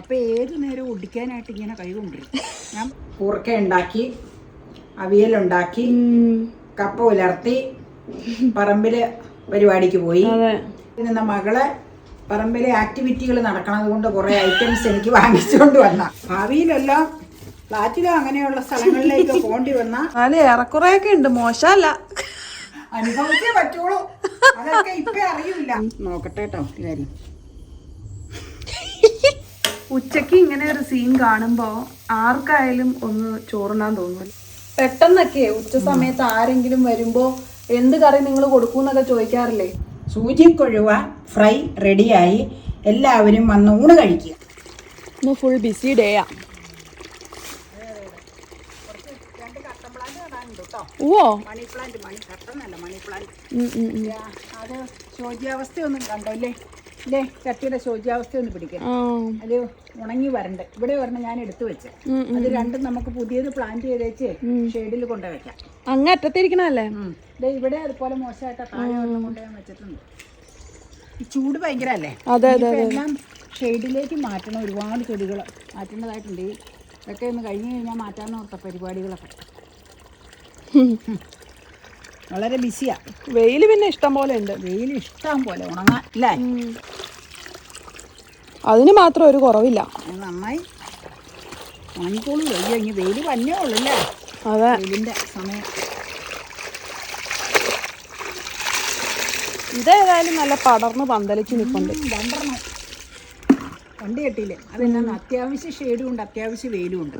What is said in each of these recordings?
അപ്പൊ ഏത് നേരം ഒടിക്കാനായിട്ട് ഇങ്ങനെ കഴിവുണ്ടല്ലോ ഞാൻ കൂർക്ക ഉണ്ടാക്കി അവിയലുണ്ടാക്കി കപ്പ ഉലർത്തി പറമ്പിൽ പരിപാടിക്ക് പോയി. നിന്ന മകൾ പറമ്പിലെ ആക്ടിവിറ്റികൾ നടക്കണത് കൊണ്ട് കുറെ ഐറ്റംസ് എനിക്ക് വാങ്ങിച്ചുകൊണ്ട് വന്ന. ഭാവിയിലെല്ലാം ഫ്ലാറ്റിലോ അങ്ങനെയുള്ള സ്ഥലങ്ങളിലേക്ക് പോണ്ടി വന്ന അത് ഏറെക്കുറെയൊക്കെ ഉണ്ട് മോശമല്ല. അനുഭവിച്ചേ പറ്റുള്ളൂ. അതൊക്കെ ഇപ്പൊ അറിയില്ല. നോക്കട്ടെ കേട്ടോ കാര്യം ഉച്ചയ്ക്ക് ഇങ്ങനെ ഒരു സീൻ കാണുമ്പോ ആർക്കായാലും ഒന്ന് ചോറുണ്ണാൻ തോന്നുമല്ലോ പെട്ടെന്നൊക്കെ ഉച്ച സമയത്ത് ആരെങ്കിലും വരുമ്പോ എന്ത് കറി നിങ്ങൾ കൊടുക്കൂന്നൊക്കെ ചോദിക്കാറില്ലേ? സൂചിക്കൊഴുവ ഫ്രൈ റെഡിയായി എല്ലാവരും വന്ന് ഊണ് കഴിക്കുക. ഇന്ന് ഫുൾ ബിസി ഡേയാ ഓ മണി പ്ലാന്റ് മണി കട്ടന്നല്ല മണി പ്ലാന്റ്. അത് ശോചിയാവസ്ഥയൊന്നും കണ്ടോ ഇല്ലേ ചട്ടിയുടെ ചട്ടിയുടെ ഒന്ന് പിടിക്കാം അത് ഉണങ്ങി വരണ്ട്. ഇവിടെ വരണം ഞാൻ എടുത്തു വെച്ച്. അത് രണ്ടും നമുക്ക് പുതിയത് പ്ലാന്റ് ചെയ്ത് വെച്ച് ഷെയ്ഡിൽ കൊണ്ടുവയ്ക്കാം. അങ്ങ് അറ്റത്തിരിക്കണല്ലേ ഇവിടെ അതുപോലെ മോശമായിട്ട് താഴെ ഒരെണ്ണം കൊണ്ടുപോകാൻ വെച്ചിട്ടുണ്ട്. ചൂട് ഭയങ്കര അല്ലേ എല്ലാം ഷെയ്ഡിലേക്ക് മാറ്റണം. ഒരുപാട് ചെടികൾ മാറ്റേണ്ടതായിട്ടുണ്ട് ഇതൊക്കെ ഒന്ന് കഴിഞ്ഞ് കഴിഞ്ഞാൽ മാറ്റാൻ ഓർത്ത പരിപാടികളൊക്കെ. വളരെ ബിസിയാ. വെയിൽ പിന്നെ ഇഷ്ടം പോലെ ഉണ്ട്. വെയിൽ ഇഷ്ടം പോലെ ഉണങ്ങാൻ അതിന് മാത്രം ഒരു കുറവില്ല. നന്നായി. ഉണങ്ങിക്കോളൂ അയ്യോ ഇനി വെയിൽ വന്നേ ഉള്ളൂ അല്ലേ അതെ. വെയിലിന്റെ സമയം. ഇതേതായാലും നല്ല പടർന്ന് പന്തലിച്ച് നിൽപ്പുണ്ട് ഉം, രണ്ട് കെട്ടിയില്ലേ? അതെന്നാ അത്യാവശ്യം ഷെയ്ഡും ഉണ്ട് അത്യാവശ്യം വെയിലും ഉണ്ട്.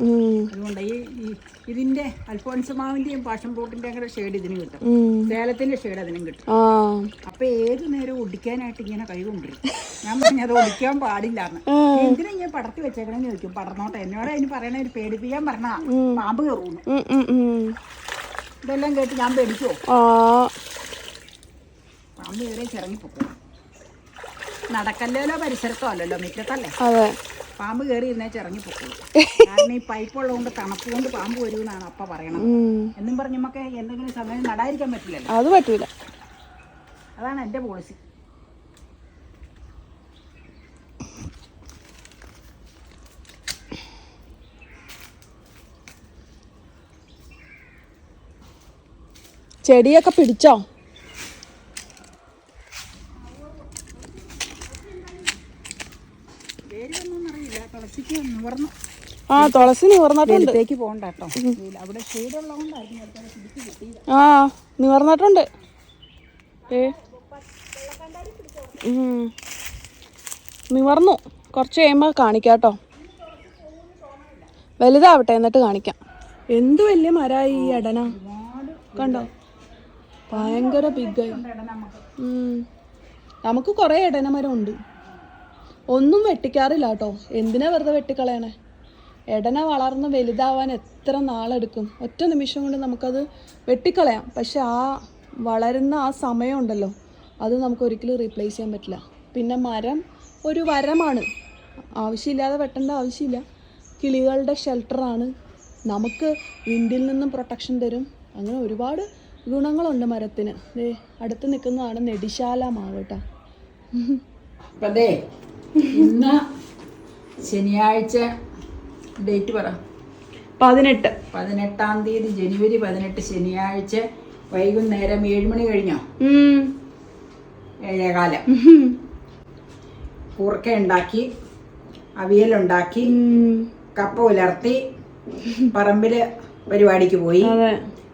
അതുകൊണ്ട് ഈ ഇതിന്റെ അൽഫോൺസമാവിന്റെയും പാഷൻ ഫ്രൂട്ടിന്റെയും കൂടെ ഷെയ്ഡ് ഇതിന് കിട്ടും. സേലത്തിന്റെ ഷെയ്ഡ് അതിനും കിട്ടും. അപ്പൊ ഏത് നേരം ഒടിക്കാനായിട്ട് ഇങ്ങനെ കൈ കൊണ്ടുവരും. ഞാൻ പറഞ്ഞു അത് ഒടിക്കാൻ പാടില്ല എന്തിനാ ഞാൻ പടർത്തി വെച്ചേക്കണെന്ന് ചോദിക്കും. പടർന്നോട്ടെ. എന്നോട് അതിന് പറയണ ഒരു പേടിപ്പിക്കാൻ പറഞ്ഞാ പാമ്പ് കയറൂന്ന്. ഇതെല്ലാം കേട്ട് ഞാൻ പേടിച്ചോ പാമ്പ് കയറി ചിറങ്ങിപ്പോക്കും നടക്കല്ലോ പരിസരത്തോ അല്ലല്ലോ മുറ്റത്തല്ലേ? അതെ. പാമ്പ് കയറി ഇരുന്നേ പോകും കാരണം ഈ പൈപ്പ് ഉള്ളതുകൊണ്ട് തണുപ്പ് കൊണ്ട് പാമ്പ് വരുമെന്നാണ് അപ്പ പറയണത്. എന്നും പറഞ്ഞു നമുക്ക് എന്തെങ്കിലും സമയം നടാതിരിക്കാൻ പറ്റില്ലല്ലോ. അത് പറ്റൂല. അതാണ് എന്റെ പോളിസി ചെടിയൊക്കെ പിടിച്ചോ പേര് ഒന്നും അറിയില്ല തുളസിക്ക് നിവർന്നു ആ തുളസി നിവർന്നിട്ടുണ്ട് വെളുത്തേക്ക് പോകണ്ട കേട്ടോ. അവിടെ ആ നിവർന്നിട്ടുണ്ട്. ഏ. നിവർന്നു. കുറച്ച് കഴിയുമ്പോൾ കാണിക്കാം കേട്ടോ. വലുതാവട്ടെ എന്നിട്ട് കാണിക്കാം. എന്ത് വലിയ മരമായി ഈ അടന കണ്ടോ? ഭയങ്കര ബിഗായി ഉം. നമുക്ക് കുറേ ഇടനമരം ഉണ്ട്. ഒന്നും വെട്ടിക്കാറില്ല കേട്ടോ. എന്തിനാ വെറുതെ വെട്ടിക്കളയണേ? എടന വളർന്ന് വലുതാവാൻ എത്ര നാളെടുക്കും? ഒറ്റ നിമിഷം കൊണ്ട് നമുക്കത് വെട്ടിക്കളയാം. പക്ഷെ ആ വളരുന്ന ആ സമയം ഉണ്ടല്ലോ അത് നമുക്ക് ഒരിക്കലും റീപ്ലേസ് ചെയ്യാൻ പറ്റില്ല. പിന്നെ മരം ഒരു വരമാണ്. ആവശ്യമില്ലാതെ വെട്ടേണ്ട ആവശ്യമില്ല. കിളികളുടെ ഷെൽട്ടറാണ് നമുക്ക് വിൻഡിൽ നിന്നും പ്രൊട്ടക്ഷൻ തരും. അങ്ങനെ ഒരുപാട് ഗുണങ്ങളുണ്ട് മരത്തിന്. അടുത്ത് നിൽക്കുന്നതാണ് നെടിശാല മാവ് കേട്ടോ അപ്പൊ ദേ ഇന്ന് ശനിയാഴ്ച ഡേറ്റ് പറ. പതിനെട്ട്. പതിനെട്ടാം തീയതി ജനുവരി പതിനെട്ട് ശനിയാഴ്ച വൈകുന്നേരം ഏഴുമണി കഴിഞ്ഞോ. ഏഴേകാലം. കൂർക്ക ഉണ്ടാക്കി അവിയലുണ്ടാക്കി. കപ്പ ഉലർത്തി പറമ്പിൽ പരിപാടിക്ക് പോയി.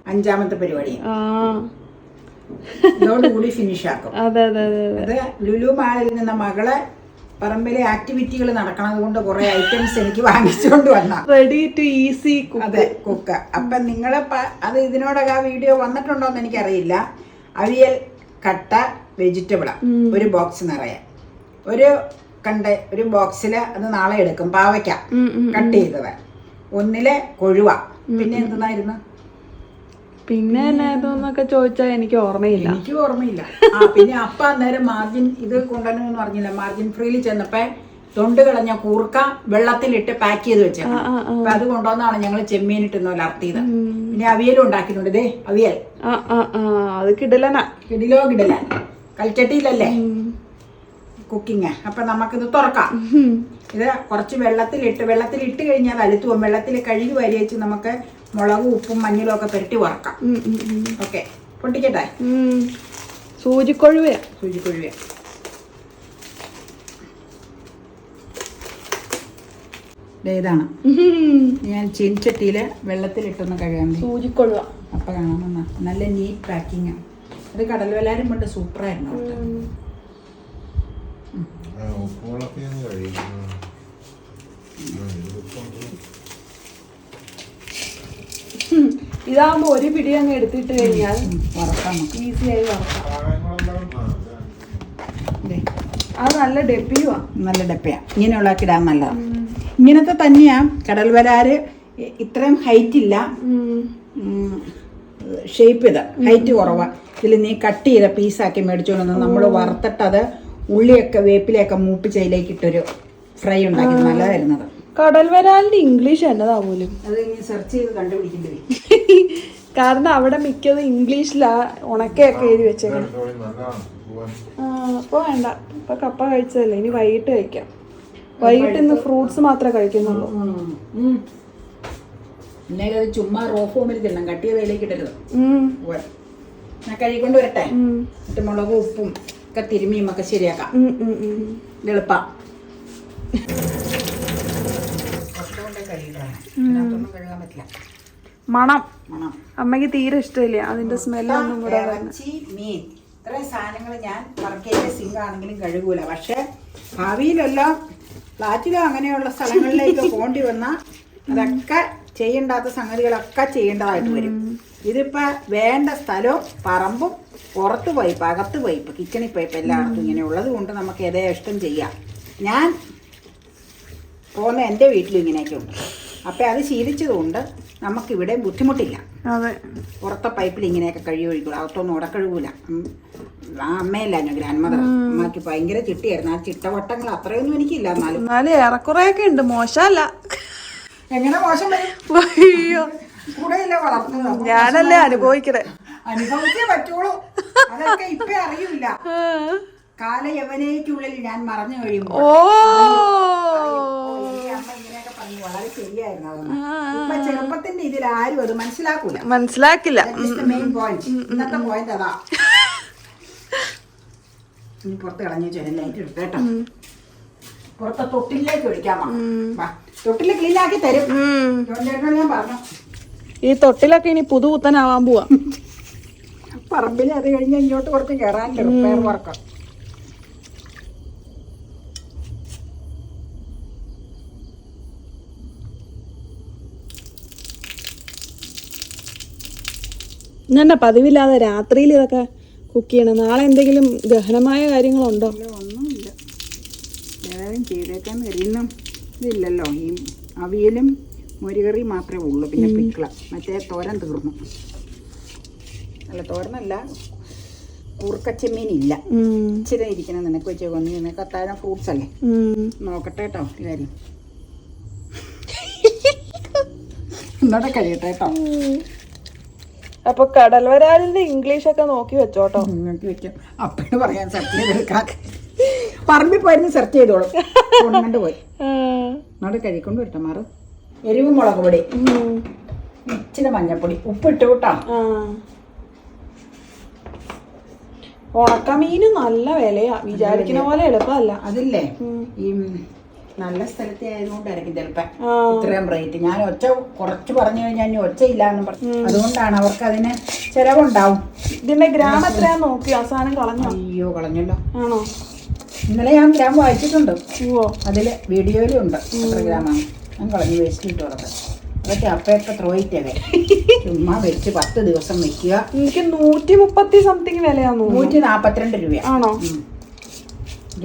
അഞ്ചാമത്തെ പരിപാടി. ഇതോടുകൂടി ഫിനിഷ് ആക്കും. അതെ അതെ അതെ അതെ. അത് ലുലു മാളിൽ നിന്ന മകൾ പറമ്പിലെ ആക്ടിവിറ്റികൾ നടക്കണത് കൊണ്ട് കുറെ ഐറ്റംസ് എനിക്ക് വാങ്ങിച്ചുകൊണ്ട് വന്ന. റെഡി ടു ഈസി അതെ കുക്ക് അപ്പം നിങ്ങളെ പ- അത് ഇതിനോടൊക്കെ ആ വീഡിയോ വന്നിട്ടുണ്ടോ എന്ന് എനിക്കറിയില്ല. അവിയൽ കട്ട വെജിറ്റബിളാണ് ഒരു ബോക്സ് നിറയെ. ഒരു കണ്ട ഒരു ബോക്സിൽ അത് നാളെ എടുക്കും പാവയ്ക്ക കട്ട് ചെയ്തത് ഒന്നിലെ കൊഴുവ. പിന്നെ എന്തെന്നായിരുന്നു? പിന്നെ എന്നൊക്കെ ചോദിച്ചാൽ എനിക്ക് ഓർമ്മയില്ല. എനിക്ക് ഓർമ്മയില്ല. ആ പിന്നെ അപ്പ അന്നേരം മാർജിൻ ഇത് കൊണ്ടുവന്നു പറഞ്ഞില്ല? മാർജിൻ ഫ്രീയിൽ ചെന്നപ്പോ തൊണ്ട് കളഞ്ഞ കൂർക്ക വെള്ളത്തിലിട്ട് പാക്ക് ചെയ്ത് ആ. അപ്പൊ അത് കൊണ്ടുവന്നാണ് ഞങ്ങൾ ചെമ്മീനിട്ട് ലർത്തിയത് പിന്നെ അവിയലും ഉണ്ടാക്കിയിട്ടുണ്ട്. ഇതേ അവിയൽ. ആ ആ ആ അത് കിടലനാ. കിടിലോ കിടല കൽച്ചട്ടിയിലല്ലേ? കുക്കിങ്. അപ്പൊ നമുക്കിത് തുറക്കാം. ഇത് കുറച്ച് വെള്ളത്തിലിട്ട് വെള്ളത്തിലിട്ട് കഴിഞ്ഞാൽ അലുത്തു പോകും വെള്ളത്തിൽ കഴുകി വരിയച്ച് നമുക്ക് മുളകും ഉപ്പും മഞ്ഞളും ഒക്കെ പെരട്ടി വറക്കാം. ഉം, ഉം, ഉം. ഓക്കെ. പൊട്ടിക്കട്ടെ? സൂചിക്കൊഴുവ. സൂചിക്കൊഴുവ. ദേ ഇതാണ്. ഞാൻ ചീൻചട്ടിയിൽ വെള്ളത്തിലിട്ടൊന്ന് കഴുകാൻ സൂചിക്കൊഴുവ. അപ്പം കാണാമെന്ന നല്ല നീറ്റ് പാക്കിങ് അത് കടൽ വലാരും കൊണ്ട് സൂപ്പറായിരുന്നു ഉപ്പുകളൊക്കെ ഒന്ന് കഴിയും ആ. ആ, ഇത് ഉപ്പുണ്ട്. ഇതാകുമ്പോ ഒരു പിടി അങ്ങ് എടുത്തിട്ട് കഴിഞ്ഞാൽ ഈസിയായി വറക്കാം. അത് നല്ല ഡെപ്പിയുവാ. നല്ല ഡെപ്പയാ. ഇങ്ങനെയുള്ള ഇടാൻ നല്ലതാണ് ഇങ്ങനത്തെ തന്നെയാ കടൽ വരാറ് ഇത്രയും ഹൈറ്റ് ഇല്ല ഷേപ്പ് ഇത്. ഹൈറ്റ് കുറവാ. ഇതിൽ നീ കട്ട് ചെയ്ത പീസാക്കി മേടിച്ചോണ്ട് നമ്മൾ വറുത്തിട്ടത് ഉള്ളിയൊക്കെ വേപ്പിലയൊക്കെ മൂപ്പിച്ചതിലേക്ക് ഇട്ടൊരു ഫ്രൈ ഉണ്ടാക്കി നല്ലതായിരുന്നത് കടൽ വരാലിന്റെ ഇംഗ്ലീഷ് എന്നതാ പോലും അത് ഇനി സെർച്ച് ചെയ്ത് കണ്ടുപിടിക്കേണ്ടി കാരണം അവിടെ മിക്കതും ഇംഗ്ലീഷിലാ ഉണക്കയൊക്കെ എഴുതി വെച്ചേക്കണം ഇതോടെ നല്ലതാണ് പോവാൻ. അപ്പൊ വേണ്ട. ഇപ്പൊ കപ്പ കഴിച്ചതല്ലേ ഇനി വൈകിട്ട് കഴിക്കാം. വൈകിട്ട് ഇന്ന് ഫ്രൂട്ട്സ് മാത്രമേ കഴിക്കുന്നുള്ളൂ. അത് ചുമ്മാ റോ ഫോമിൽ തിന്നാം കട്ടിയ ചെയ്ത് ഇടരുത്. ഞാൻ കഴുകിക്കൊണ്ട് വരട്ടെ. എന്നിട്ട് മുളകും ഉപ്പും ഒക്കെ തിരുമിയും ഒക്കെ ശരിയാക്കാം. എളുപ്പാ. ഇതിനകത്തൊന്നും കഴുകാൻ പറ്റില്ല. മണം. മണം. അമ്മയ്ക്ക് തീരെ ഇഷ്ടമില്ല. അതിന്റെ സ്മെല്ലൊന്നും കൂടെ. ഇറച്ചി മീൻ. ഇത്രയും സാധനങ്ങൾ ഞാൻ പറക്കേന്റെ സിങ്ക് ആണെങ്കിലും കഴുകൂല. പക്ഷെ ഭാവിയിലെല്ലാം ഫ്ലാറ്റിലോ അങ്ങനെയുള്ള സ്ഥലങ്ങളിലേക്ക് പോണ്ടി വന്നാൽ അതൊക്കെ ചെയ്യേണ്ടാത്ത സംഗതികളൊക്കെ ചെയ്യേണ്ടതായിട്ട് വരും. ഇതിപ്പോ വേണ്ട സ്ഥലവും പറമ്പും പുറത്ത് പൈപ്പ് അകത്ത് പൈപ്പ് കിച്ചണിൽ പൈപ്പ് എല്ലായിടത്തും ഇങ്ങനെ ഉള്ളത് കൊണ്ട് നമുക്ക് ഇഷ്ടം ചെയ്യാം. ഞാൻ പോകുന്ന എന്റെ വീട്ടിലും ഇങ്ങനെയൊക്കെ ഉണ്ട്. അപ്പം അത് ശീലിച്ചതുകൊണ്ട് നമുക്കിവിടെ ബുദ്ധിമുട്ടില്ല. അതെ. പുറത്തെ പൈപ്പിൽ ഇങ്ങനെയൊക്കെ കഴുകി ഒഴിക്കൂല അകത്തൊന്നും ഉടക്കഴുകൂല. ആ അമ്മയല്ല ഞാൻ ഗ്രാൻഡ് മദർ അമ്മയ്ക്ക് ഭയങ്കര ചിട്ടിയായിരുന്നു. ആ ചിട്ടവട്ടങ്ങൾ അത്രയൊന്നും എനിക്കില്ല എന്നാലും. എന്നാലും ഏറെക്കുറെയൊക്കെ ഉണ്ട്. മോശമല്ല. എങ്ങനെ മോശം വരും? അയ്യോ. കൂടെയല്ല വളർത്തുന്നത്? ഞാനല്ലേ അനുഭവിക്കുന്നത് അനുഭവിച്ചേ പറ്റുള്ളൂ. അതൊക്കെ ഇപ്പൊ അറിയില്ല. കാല യവനയ്ക്കുള്ളിൽ ഞാൻ മറഞ്ഞു കഴിയുമ്പോൾ ഓ. വളരെ ശരിയായിരുന്നു അതൊന്നും. ഇപ്പൊ ചെറുപ്പത്തിന്റെ ഇതിൽ ആരും അത് മനസ്സിലാക്കൂല. മനസ്സിലാക്കില്ല. മെയിൻ പോയിന്റ് ഇന്നത്തെ പോയിന്റ് അതാ. ഇനി പുറത്ത് കളഞ്ഞു വെച്ചാൽ ലൈറ്റ് എടുത്ത് കേട്ടോ. പുറത്തെ തൊട്ടിലേക്ക് ഒഴിക്കാമോ? തൊട്ടിൽ ക്ലീൻ ആക്കി തരും. ഞാൻ പറഞ്ഞു. ഈ തൊട്ടിലൊക്കെ ഇനി പുതുപുത്തനാവാൻ പോവാ. പറമ്പിൽ അത് കഴിഞ്ഞ് ഇങ്ങോട്ട് കുറച്ച് കയറാനില്ല റിപ്പയർ വർക്ക് ഇന്നെ പതിവില്ലാതെ രാത്രിയിൽ ഇതൊക്കെ കുക്ക് ചെയ്യണം. നാളെ എന്തെങ്കിലും ഗഹനമായ കാര്യങ്ങളുണ്ടോ? ഒന്നുമില്ല. ഏതായാലും ചെയ്തേക്കാൻ കഴിയുന്ന ഇതില്ലല്ലോ. ഈ അവിയലും മുരുകറി മാത്രമേ ഉള്ളൂ. പിന്നെ പിക്കള മറ്റേ തോരൻ തീർന്നു. അല്ല തോരനല്ല. ഉം. ഇച്ചിരി ഇരിക്കണം. നിനക്ക് വെച്ച് കൊന്നു നിനക്ക് അത്താഴം ഫ്രൂട്ട്സ് അല്ലേ? നോക്കട്ടെ കേട്ടോ ഈ കാര്യം. എന്നോടെ കഴിയട്ടെ കേട്ടോ. അപ്പൊ കടൽവരാലിന്റെ ഇംഗ്ലീഷ് ഒക്കെ നോക്കി വെച്ചോട്ടോ. നോക്കി വെക്കാം. അപ്പഴ് പറയാൻ സെർച്ച് ചെയ്തെടുക്കാം പറമ്പിൽ പോയിരുന്നു സെർച്ച് ചെയ്തോളും. പോയി. എന്നോട് കഴിക്കൊണ്ട് വരട്ടെ മാറ്. എരിവ് മുളക് പൊടി. ഇച്ചിരി മഞ്ഞപ്പൊടി ഉപ്പിട്ട് കൂട്ടാ. ഉണക്കമീന് നല്ല വിലയാ. വിചാരിക്കുന്ന പോലെ എളുപ്പമല്ല. അതില്ലേ? ഈ നല്ല സ്ഥലത്തെ ആയതുകൊണ്ടായിരിക്കും ചിലപ്പോൾ ആ. ഇത്രയും റേറ്റ് ഞാൻ ഒച്ച കുറച്ച് പറഞ്ഞു കഴിഞ്ഞാൽ ഇനി ഒച്ച ഇല്ല എന്ന് പറഞ്ഞു അതുകൊണ്ടാണ് അവർക്ക് അതിന് ചിലവുണ്ടാവും. ഇതിന്റെ ഗ്രാം എത്രയാ നോക്കി അവസാനം കളഞ്ഞു? അയ്യോ കളഞ്ഞല്ലോ. ആണോ? ഇന്നലെ ഞാൻ ഗ്രാം വായിച്ചിട്ടുണ്ട്. ഓ അതിൽ വീഡിയോയിലും ഉണ്ട് എത്ര ഗ്രാമാണ്. ഞാൻ കളഞ്ഞു വേസ്റ്റ് ഇട്ട് കൊടുത്തത് അതൊക്കെ അപ്പയൊക്കെ ത്രോയിറ്റേ ചുമ്മാ വെച്ച് പത്ത് ദിവസം വെക്കുക. എനിക്ക് നൂറ്റി മുപ്പത്തി സംതിങ് വിലയാണ് നൂറ്റി നാൽപ്പത്തിരണ്ട് രൂപയാണോ.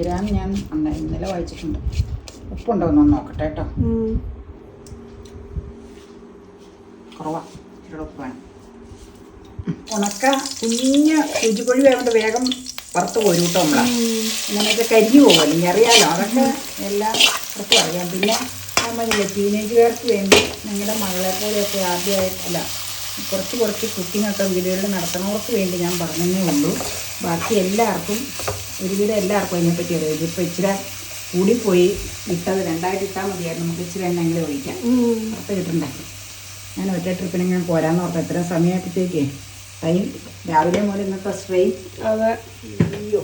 ഗ്രാം ഞാൻ ഇന്നലെ വായിച്ചിട്ടുണ്ട്. ഉപ്പുണ്ടോ എന്നൊന്ന് നോക്കട്ടെ കേട്ടോ. കുറവാ. ഉപ്പ് വേണം. ഉണക്ക കുഞ്ഞ് രുചിക്കൊഴി വേണ്ട വേഗം പുറത്ത് പോരും കേട്ടോ നമ്മളെ. ഇങ്ങനെയൊക്കെ കരിഞ്ഞു പോകുമല്ലോ ഇനി അറിയാലോ. അതൊക്കെ എല്ലാം പുറത്ത് അറിയാം പിന്നെ നമ്മളില്ലേ ടീനേജുകാർക്ക് വേണ്ടി നിങ്ങളുടെ മകളെ പോലെയൊക്കെ ആദ്യമായിട്ടല്ല കുറച്ച് കുറച്ച് കുക്കിങ്ങൊക്കെ വീടുകളിൽ നടത്തുന്നവർക്ക് വേണ്ടി ഞാൻ പറഞ്ഞതേ ഉള്ളൂ. ബാക്കി എല്ലാവർക്കും ഒരുവിധം എല്ലാവർക്കും അതിനെപ്പറ്റി അറിയാം. ഇതിപ്പോൾ ഇച്ചിരി കൂടിപ്പോയി ഇട്ടത് രണ്ടായിട്ട് ഇട്ടാൽ മതിയായിരുന്നു. നമുക്ക് ഇച്ചിരി എണ്ണെങ്കിലും ഒഴിക്കാം. അപ്പം കിട്ടുണ്ടാക്കി ഞാൻ ഒറ്റ ട്രിപ്പിനെങ്കിലും പോരാന്ന് ഓർത്ത് എത്ര സമയമായപ്പോഴത്തേക്കേ ടൈം രാവിലെ മുതൽ ഇന്നത്തെ സ്ട്രെയിൻ അതെ. അയ്യോ.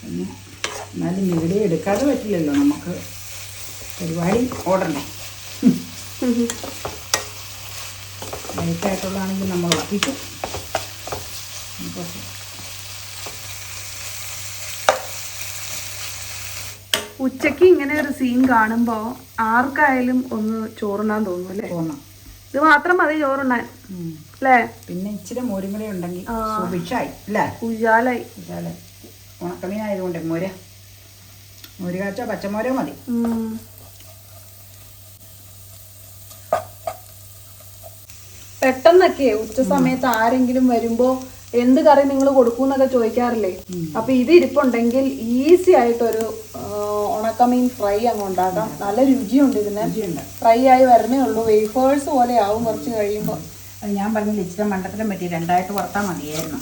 പിന്നെ എന്നാലും ഇവിടെ എടുക്കാതെ പറ്റില്ലല്ലോ നമുക്ക് പരിപാടി ഓടണ്ടേ? ലൈറ്റായിട്ടുള്ളതാണെങ്കിൽ നമ്മൾ ഉറപ്പിക്കും. നമുക്ക് ഉച്ചയ്ക്ക് ഇങ്ങനെ ഒരു സീൻ കാണുമ്പോ ആർക്കായാലും ഒന്ന് ചോറുണ്ണാൻ തോന്നും അല്ലേ തോന്നാം. ഇത് മാത്രം മതി ചോറുണ്ണാൻ. അല്ലേ പിന്നെ ഇച്ചിരി മോരും കൂടെ ഉണ്ടെങ്കിൽ ആ. സുഭിക്ഷായി അല്ലേ ഉജാലായി. ഇതാലെ ഉണക്കമീനായതുകൊണ്ട് മോര്. മോര് കാച്ചോ പച്ചമോരോ മതി. പെട്ടെന്നൊക്കെ ഉച്ച സമയത്ത് ആരെങ്കിലും വരുമ്പോ എന്ത് കറി നിങ്ങൾ കൊടുക്കൂന്നൊക്കെ ചോദിക്കാറില്ലേ? അപ്പൊ ഇത് ഇരിപ്പുണ്ടെങ്കിൽ ഈസി ആയിട്ടൊരു ഉണക്കമീൻ ഫ്രൈ അങ്ങ് ഉണ്ടാക്കാം. നല്ല രുചിയുണ്ട് ഇതിന്. ഫ്രൈ ആയി വരണേ ഉള്ളൂ. വേഫേഴ്സ് പോലെ ആവും കുറച്ച് കഴിയുമ്പോൾ ഞാൻ പറഞ്ഞ ഇച്ചിരി മണ്ടത്തിലും പറ്റി രണ്ടായിട്ട് വറുത്താൽ മതിയായിരുന്നു.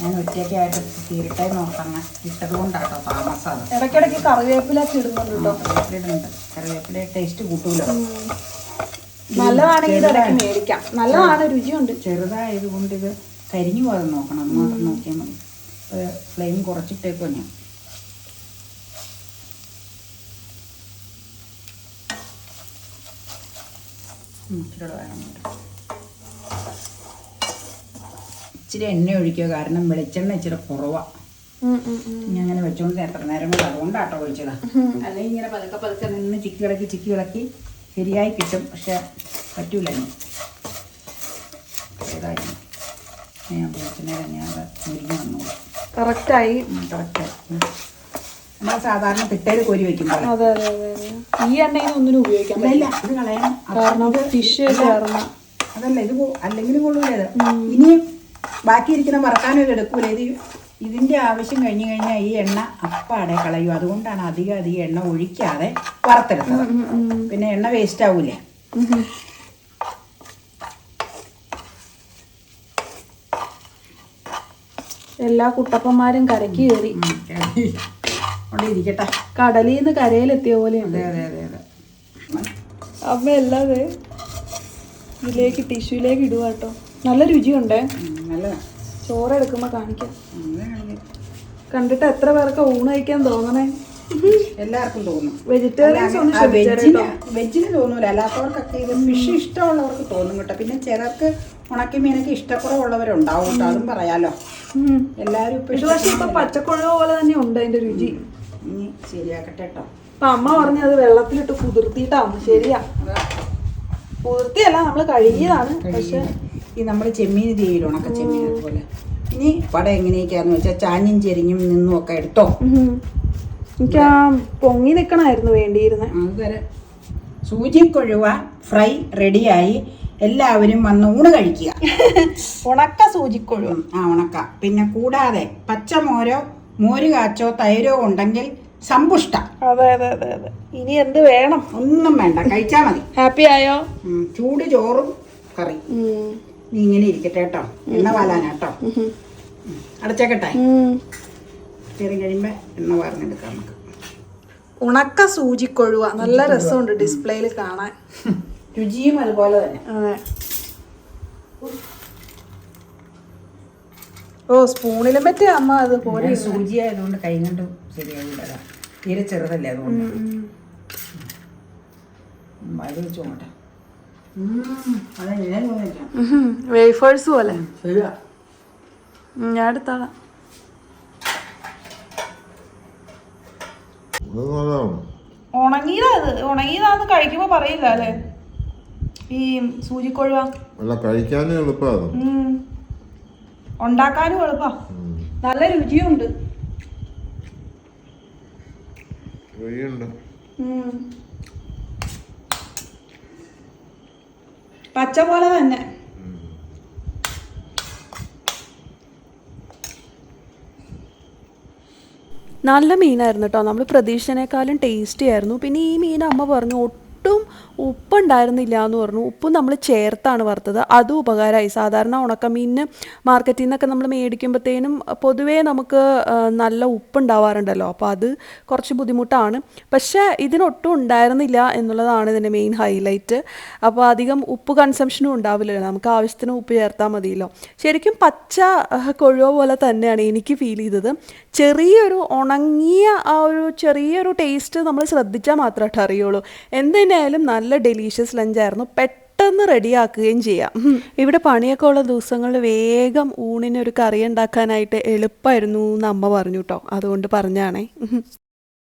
ഞാൻ ഒറ്റയ്ക്കായിട്ട് തീരട്ടെ നോക്കാം ഇട്ടത് കൊണ്ടാട്ടോ താമസം അത്. ഇടയ്ക്കിടയ്ക്ക് കറിവേപ്പിലൊക്കെ ഇടുന്നുണ്ട് കേട്ടോ. കറിവേപ്പിലുണ്ട് കറിവേപ്പില ടേസ്റ്റ് കൂട്ടൂലോ. നല്ലതാണെങ്കിൽ മേടിക്കാം. നല്ലതാണ് രുചിയുണ്ട്. ചെറുതായത് കൊണ്ട് ഇത് കരിഞ്ഞു പോകാതെ നോക്കണം. അത് മാത്രം നോക്കിയാൽ മതി. ഫ്ലെയിം കുറച്ചിട്ടേക്കോ ഞാൻ. ഇച്ചിരി കൂടെ എണ്ണ ഒഴിക്കുക. കാരണം വെളിച്ചെണ്ണ ഇച്ചിരി കുറവാണ് ഞാൻ അങ്ങനെ വെച്ചോണ്ട് എത്ര നേരം കൊണ്ട് അതുകൊണ്ടാട്ടോ ഒഴിച്ചതാ അല്ലെങ്കിൽ ഇങ്ങനെ പതുക്കെ പതുക്കെ നിന്ന് ചിക്കി കിളക്കി ചിക്കി കിളക്കി ശരിയായി കിട്ടും. പക്ഷെ പറ്റൂല ഇനി. ഏതായി ഞാൻ വെളിച്ചെണ്ണ ഞാൻ മുരിഞ്ഞ് വന്നോളൂ കറക്റ്റായി? കറക്റ്റായി നമ്മൾ സാധാരണ തിട്ടയിൽ കോരി വെക്കുമ്പോൾ അതെ അതെ അതെ ഈ എണ്ണയിൽ ഒന്നിനും ഉപയോഗിക്കാൻ ഇല്ല ഇത് കളയണം കാരണം ഫിഷ് ചേർന്ന അതല്ല ഇത് അല്ലെങ്കിലും കൊള്ളൂല ഇത്. ഇനി ബാക്കി ഇരിക്കുന്ന വറക്കാനൊക്കെ എടുക്കൂല ഇത് ഇതിന്റെ ആവശ്യം കഴിഞ്ഞു കഴിഞ്ഞാൽ ഈ എണ്ണ അപ്പാടെ കളയും. അതുകൊണ്ടാണ് അധികം അധികം എണ്ണ ഒഴിക്കാതെ വറുത്തെടുത്തത്. പിന്നെ എണ്ണ വേസ്റ്റ് ആവൂലേ. എല്ലാ കുട്ടപ്പന്മാരും കരയ്ക്ക് കയറി. ഇരിക്കട്ടെ. കടലിൽ നിന്ന് കരയിലെത്തിയ പോലെയുണ്ട് അമ്മ അല്ലാതെ ഇതിലേക്ക് ടിഷ്യൂലേക്ക് ഇടുക കേട്ടോ. നല്ല രുചിയുണ്ടേ? ഉം, നല്ലതാ ചോറ് എടുക്കുമ്പോൾ കാണിക്കാം. കണ്ടിട്ട് എത്ര പേർക്ക് ഊണ് കഴിക്കാൻ തോന്നണേ? എല്ലാവർക്കും തോന്നും. വെജിറ്റേറിയൻസ് വെജിന് വെജിന് തോന്നൂല. അല്ലാത്തവർക്കൊക്കെ ഇത് ഫിഷ് ഇഷ്ടമുള്ളവർക്ക് തോന്നും കേട്ടോ. പിന്നെ ചിലർക്ക് ഉണക്കി മീനൊക്കെ ഇഷ്ടക്കുറവുള്ളവരുണ്ടാവും കേട്ടോ അതും പറയാലോ. എല്ലാവരും ഇപ്പൊ ഇത് പക്ഷെ ഇപ്പൊ പച്ചക്കൊഴുവ പോലെ തന്നെ ഉണ്ട് അതിന്റെ രുചി. ഇനി ശരിയാക്കട്ടെ കേട്ടോ. അപ്പൊ അമ്മ പറഞ്ഞ അത് വെള്ളത്തിലിട്ട് കുതിർത്തിട്ടാ ശരിയാ. കുതിർത്തിയല്ല നമ്മൾ കഴുകിയതാണ് പക്ഷെ ഈ നമ്മൾ ചെമ്മീൻ ചെയ്യില്ല ഉണക്ക ചെമ്മീൻ അതുപോലെ. ഇനി പടം എങ്ങനെയൊക്കെയാന്ന് വെച്ചാൽ ചാഞ്ഞും ചെരിഞ്ഞും നിന്നും ഒക്കെ എടുത്തോ. എനിക്ക് ആ പൊങ്ങി നിക്കണായിരുന്നു വേണ്ടിയിരുന്നെ. അതുവരെ സൂചിക്കൊഴുവ ഫ്രൈ റെഡിയായി. എല്ലാവരും വന്ന് ഊണ് കഴിക്കുക. ഉണക്ക സൂചിക്കൊഴും. ആ ഉണക്ക. പിന്നെ കൂടാതെ പച്ചമോരോ മോര് കാച്ചോ തൈരോ ഉണ്ടെങ്കിൽ സമ്പുഷ്ട. അതെ അതെ അതെ അതെ. ഇനി എന്ത് വേണം? ഒന്നും വേണ്ട കഴിച്ചാൽ മതി. ഹാപ്പി ആയോ? ചൂട് ചോറും കറി നീ ഇങ്ങനെ ഇരിക്കട്ടെ കേട്ടോ. എണ്ണ വാലാനാട്ടോ കേട്ടോ. അടച്ചേക്കട്ടെ. ചെറിയ കഴിയുമ്പോൾ എണ്ണ വാർന്നെടുക്കാം നമുക്ക്. ഉണക്ക സൂചിക്കൊഴുവ. നല്ല രസമുണ്ട് ഡിസ്പ്ലേയിൽ കാണാൻ. രുചിയും അതുപോലെ തന്നെ. അതെ. ഓ സ്പൂണിലും പറ്റേ അമ്മ അത് പോലെ സൂചിയായതുകൊണ്ട് സൂചി ആയതുകൊണ്ട് കൈ കൊണ്ട് ശരിയാവില്ല തീരെ ചെറുതല്ലേ അതുകൊണ്ട്. വേഫേഴ്സ് പോലെ. ഞാൻ എടുത്താളാം. ഉണങ്ങിയതാ ഉണങ്ങിയതാന്ന് കഴിക്കുമ്പോ പറയില്ല അല്ലേ? ഈ സൂചിക്കൊഴുവ. അല്ല കഴിക്കാനും എളുപ്പമാണ്. ഉണ്ടാക്കാനും എളുപ്പാ. നല്ല രുചിയുണ്ട്. പച്ച പോലെ തന്നെ. നല്ല മീനായിരുന്നു കേട്ടോ. നമ്മൾ പ്രതീക്ഷിച്ചതിനേക്കാളും ടേസ്റ്റി ആയിരുന്നു. പിന്നെ ഈ മീൻ അമ്മ പറഞ്ഞു ഒട്ടും ഉപ്പുണ്ടായിരുന്നില്ല എന്ന് പറഞ്ഞു. ഉപ്പ് നമ്മൾ ചേർത്താണ് വറുത്തത്. അതും ഉപകാരമായി. സാധാരണ ഉണക്കമീനിന് മാർക്കറ്റിൽ നിന്നൊക്കെ നമ്മൾ മേടിക്കുമ്പോഴത്തേനും പൊതുവേ നമുക്ക് നല്ല ഉപ്പുണ്ടാവാറുണ്ടല്ലോ. അപ്പോൾ അത് കുറച്ച് ബുദ്ധിമുട്ടാണ്. പക്ഷേ ഇതിനൊട്ടും ഉണ്ടായിരുന്നില്ല എന്നുള്ളതാണ് ഇതിന്റെ മെയിൻ ഹൈലൈറ്റ് അപ്പോൾ അധികം ഉപ്പ് കൺസംഷനും ഉണ്ടാവില്ലല്ലോ. നമുക്ക് ആവശ്യത്തിന് ഉപ്പ് ചേർത്താൽ മതിയല്ലോ. ശരിക്കും പച്ച കൊഴുവ പോലെ തന്നെയാണ് എനിക്ക് ഫീൽ ചെയ്തത്. ചെറിയൊരു ഉണങ്ങിയ ആ ഒരു ചെറിയൊരു ടേസ്റ്റ് നമ്മൾ ശ്രദ്ധിച്ചാൽ മാത്രമായിട്ട് അറിയുള്ളൂ എന്തിനായാലും നല്ല ഡെലീഷ്യസ് ലഞ്ചായിരുന്നു പെട്ടെന്ന് റെഡിയാക്കുകയും ചെയ്യാം. ഇവിടെ പണിയൊക്കെ ഉള്ള ദിവസങ്ങളിൽ വേഗം ഊണിനൊരു കറി ഉണ്ടാക്കാനായിട്ട് എളുപ്പമായിരുന്നു എന്ന് അമ്മ പറഞ്ഞു കേട്ടോ അതുകൊണ്ട് പറഞ്ഞാണേ.